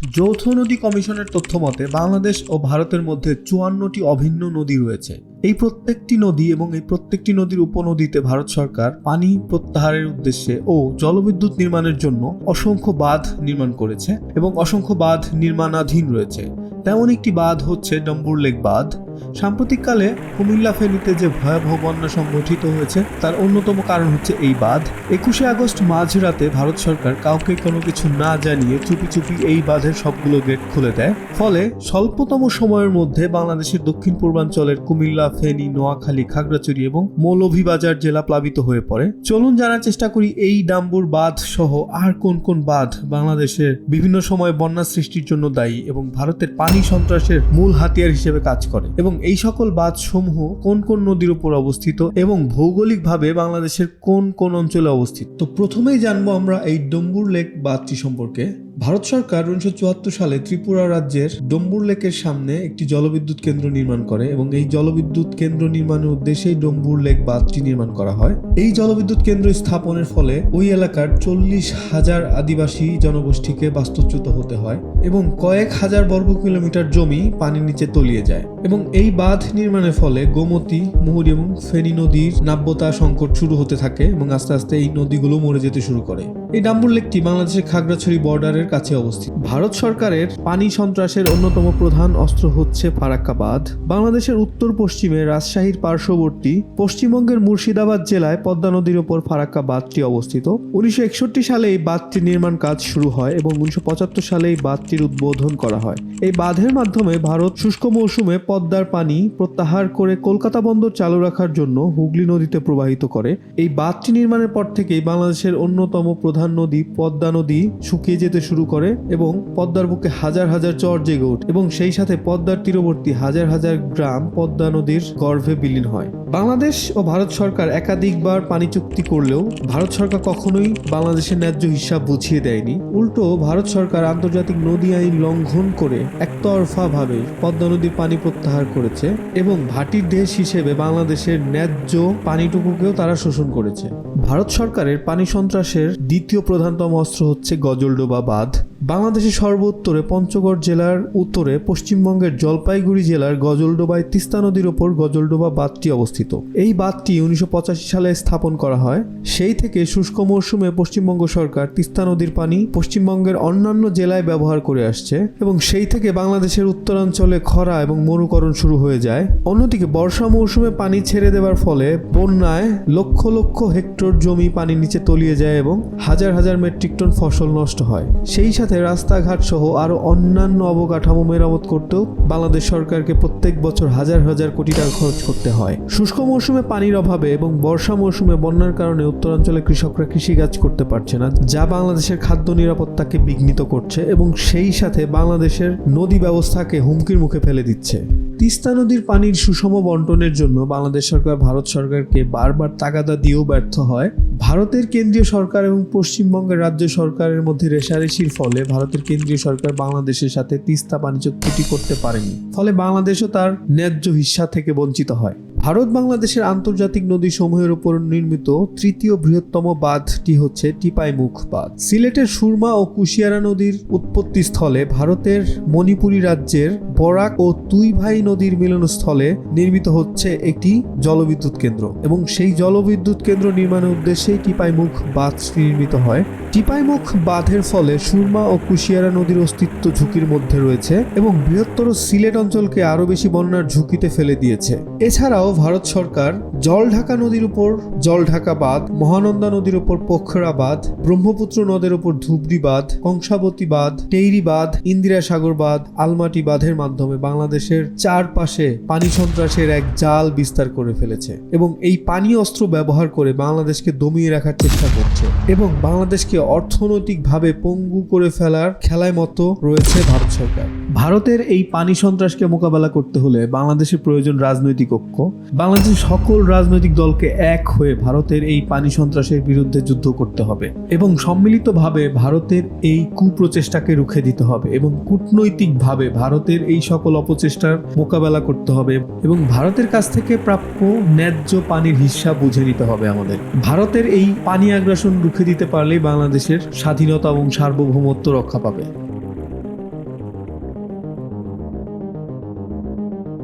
যৌথ নদী কমিশনের তথ্য মতে, বাংলাদেশ ও ভারতের মধ্যে চুয়ান্নটি অভিন্ন নদী রয়েছে। এই প্রত্যেকটি নদী এবং এই প্রত্যেকটি নদীর উপনদীতে ভারত সরকার পানি প্রত্যাহারের উদ্দেশ্যে ও জলবিদ্যুৎ নির্মাণের জন্য অসংখ্য বাঁধ নির্মাণ করেছে এবং অসংখ্য বাঁধ নির্মাণাধীন রয়েছে। তেমন একটি বাঁধ হচ্ছে ডম্বুর লেক বাঁধ। সাম্প্রতিককালে কুমিল্লা ফেনীতে যে ভয়াবহ বন্যা সংঘটিত হয়েছে, তার অন্যতম কারণ হচ্ছে এই বাঁধ। একুশে আগস্ট মাঝরাতে ভারত সরকার কাউকে কোনো কিছু না জানিয়ে চুপি চুপি এই বাঁধের সবগুলো গেট খুলে দেয়। ফলে স্বল্পতম সময়ের মধ্যে বাংলাদেশের দক্ষিণ পূর্বাঞ্চলের কুমিল্লা, ফেনী, নোয়াখালী, খাগড়াছড়ি এবং মৌলভীবাজার জেলা প্লাবিত হয়ে পড়ে। চলুন জানার চেষ্টা করি এই ডাম্বুর বাঁধ সহ আর কোন কোন বাঁধ বাংলাদেশের বিভিন্ন সময় বন্যা সৃষ্টির জন্য দায়ী এবং ভারতের পানি সন্ত্রাসের মূল হাতিয়ার হিসেবে কাজ করে। এবং এই সকল বাঁধ সমূহ কোন কোন নদীর উপর অবস্থিত এবং ভৌগোলিকভাবে বাংলাদেশের কোন কোন অঞ্চলে অবস্থিত? তো প্রথমেই জানব আমরা এই ডম্বুর লেক বাঁধটি সম্পর্কে। ভারত সরকার উনিশশো চুয়াত্তর সালে ত্রিপুরা রাজ্যের ডম্বুর লেকের সামনে একটি জলবিদ্যুৎ কেন্দ্র নির্মাণ করে এবং এই জলবিদ্যুৎ কেন্দ্র নির্মাণের উদ্দেশ্যেই ডম্বুর লেক বাঁধটি নির্মাণ করা হয়। এই জলবিদ্যুৎ কেন্দ্র স্থাপনের ফলে ওই এলাকার চল্লিশ হাজার আদিবাসী জনগোষ্ঠীকে বাস্তুচ্যুত হতে হয় এবং কয়েক হাজার বর্গ কিলোমিটার জমি পানির নিচে তলিয়ে যায় এবং এই বাঁধ নির্মাণের ফলে গোমতী, মুহুরী এবং ফেনী নদীর নাব্যতা সংকট শুরু হতে থাকে এবং আস্তে আস্তে এই নদীগুলো মরে যেতে শুরু করে। এই ডাম্বুর লেকটি বাংলাদেশের খাগড়াছড়ি বর্ডারের কাছে অবস্থিত। ভারত সরকারের পানি সন্ত্রাসের অন্যতম প্রধান অস্ত্র হচ্ছে ফারাক্কা বাঁধ বাংলাদেশের উত্তর পশ্চিমে রাজশাহীর পার্শ্ববর্তী পশ্চিমবঙ্গের মুর্শিদাবাদ জেলায় পদ্মা নদীর ওপর ফারাক্কা বাঁধটি অবস্থিত। উনিশশো একষট্টি সালে এই বাঁধটির নির্মাণ কাজ শুরু হয় এবং উনিশশো পঁচাত্তর সালে এই বাঁধটির উদ্বোধন করা হয়। এই বাঁধের মাধ্যমে ভারত শুষ্ক মৌসুমে পদ্মার পানি প্রত্যাহার করে কলকাতা বন্দর চালু রাখার জন্য হুগলি নদীতে প্রবাহিত করে। এই বাঁধটি নির্মাণের পর থেকেই বাংলাদেশের অন্যতম প্রধান নদী পদ্মা নদী শুকিয়ে যেতে শুরু করে এবং পদ্মার বুকে হাজার হাজার চর জেগে ওঠে এবং সেই সাথে পদ্মার তীরবর্তী হাজার হাজার গ্রাম পদ্মা নদীর গর্ভে বিলীন হয়। বাংলাদেশ ও ভারত সরকার একাধিকবার পানি চুক্তি করলেও ভারত সরকার কখনোই বাংলাদেশের ন্যায্য হিসাব বুঝিয়ে দেয়নি। উল্টো, ভারত সরকার আন্তর্জাতিক নদী আইন লঙ্ঘন করে একতরফাভাবে পদ্মা নদীর পানি প্রত্যাহার করেছে এবং ভাটির দেশ হিসেবে বাংলাদেশের ন্যায্য পানিটুকুকেও তারা শোষণ করেছে। ভারত সরকারের পানি সন্ত্রাসের দ্বিতীয় প্রধানতম অস্ত্র হচ্ছে গজলডোবা বাঁধ। বাংলাদেশের সর্বোত্তরে পঞ্চগড় জেলার উত্তরে পশ্চিমবঙ্গের জলপাইগুড়ি জেলার গজলডোবায় তিস্তা নদীর ওপর গজলডোবা বাঁধটি অবস্থিত। এই বাঁধটি উনিশশো পঁচাশি সালে স্থাপন করা হয়। সেই থেকে শুষ্ক মৌসুমে পশ্চিমবঙ্গ সরকার তিস্তা নদীর পানি পশ্চিমবঙ্গের অন্যান্য জেলায় ব্যবহার করে আসছে এবং সেই থেকে বাংলাদেশের উত্তরাঞ্চলে খরা এবং মরুকরণ শুরু হয়ে যায়। অন্যদিকে বর্ষা মৌসুমে পানি ছেড়ে দেওয়ার ফলে বন্যায় লক্ষ লক্ষ হেক্টর জমি পানির নিচে তলিয়ে যায় এবং হাজার হাজার মেট্রিক টন ফসল নষ্ট হয়। সেই সাথে রাস্তাঘাট সহ আরও অন্যান্য অবকাঠামো মেরামত করতেও বাংলাদেশ সরকারকে প্রত্যেক বছর হাজার হাজার কোটি টাকা খরচ করতে হয়। শুষ্ক মৌসুমে পানির অভাবে এবং বর্ষা মৌসুমে বন্যার কারণে উত্তরাঞ্চলে কৃষকরা কৃষিকাজ করতে পারছে না, যা বাংলাদেশের খাদ্য নিরাপত্তাকে বিঘ্নিত করছে এবং সেই সাথে বাংলাদেশের নদী ব্যবস্থাকে হুমকির মুখে ফেলে দিচ্ছে। তিস্তা নদীর পানির সুষম বন্টনের জন্য বাংলাদেশ সরকার, ভারত সরকারকে বারবার তাগাদা দিয়েও ব্যর্থ হয়। ভারতের কেন্দ্রীয় সরকার এবং পশ্চিমবঙ্গের রাজ্য সরকারের মধ্যে রেশারেশির ফলে ভারতের কেন্দ্রীয় সরকার বাংলাদেশের সাথে তিস্তা পানি চুক্তিটি করতে পারেনি। ফলে বাংলাদেশও তার ন্যায্য হিস্সা থেকে বঞ্চিত হয়। ভারত বাংলাদেশের আন্তর্জাতিক নদী সমূহের উপর নির্মিত তৃতীয় বৃহত্তম বাঁধটি হচ্ছে টিপাইমুখ বাঁধ। সিলেটের সুরমা ও কুশিয়ারা নদীর উৎপত্তি স্থলে ভারতের মণিপুরী রাজ্যের বরাক ও তুইভাই নদীর মিলনস্থলে নির্মিত হচ্ছে একটি জলবিদ্যুৎ কেন্দ্র এবং সেই জলবিদ্যুৎ কেন্দ্র নির্মাণের উদ্দেশ্যেই টিপাইমুখ বাঁধটি নির্মিত হয়। টিপাইমুখ বাঁধের ফলে সুরমা ও কুশিয়ারা নদীর অস্তিত্ব ঝুঁকির মধ্যে রয়েছে এবং বৃহত্তর সিলেট অঞ্চলকে আরও বেশি বন্যার ঝুঁকিতে ফেলে দিয়েছে। এছাড়াও ভারত সরকার জলঢাকা নদীর উপর জলঢাকা বাঁধ, মহানন্দা নদীর উপর পোখরা বাঁধ, ব্রহ্মপুত্র নদের উপর ধুবড়ি বাঁধ, কংসাবতী বাঁধ টেইরি বাঁধ ইন্দিরা সাগর বাঁধ, আলমাটি বাঁধের মাধ্যমে বাংলাদেশের চারপাশে পানি সন্ত্রাসের এক জাল বিস্তার করে ফেলেছে এবং এই পানি অস্ত্র ব্যবহার করে বাংলাদেশকে দমিয়ে রাখার চেষ্টা করছে এবং বাংলাদেশকে অর্থনৈতিকভাবে পঙ্গু করে ফেলার খেলায় মতো রয়েছে ভারত সরকার। ভারতের এই পানি সন্ত্রাসকে মোকাবেলা করতে হলে বাংলাদেশের প্রয়োজন রাজনৈতিক ঐক্য। বাংলাদেশের সকল রাজনৈতিক দলকে এক হয়ে ভারতের এই পানি সন্ত্রাসের বিরুদ্ধে যুদ্ধ করতে হবে এবং সম্মিলিতভাবে ভারতের এই কুপ্রচেষ্টাকে রুখে দিতে হবে এবং কূটনৈতিকভাবে ভারতের এই সকল অপচেষ্টার মোকাবেলা করতে হবে এবং ভারতের কাছ থেকে প্রাপ্য ন্যায্য পানির হিস্সা বুঝে নিতে হবে আমাদের। ভারতের এই পানি আগ্রাসন রুখে দিতে পারলেই বাংলাদেশের স্বাধীনতা এবং সার্বভৌমত্ব রক্ষা পাবে।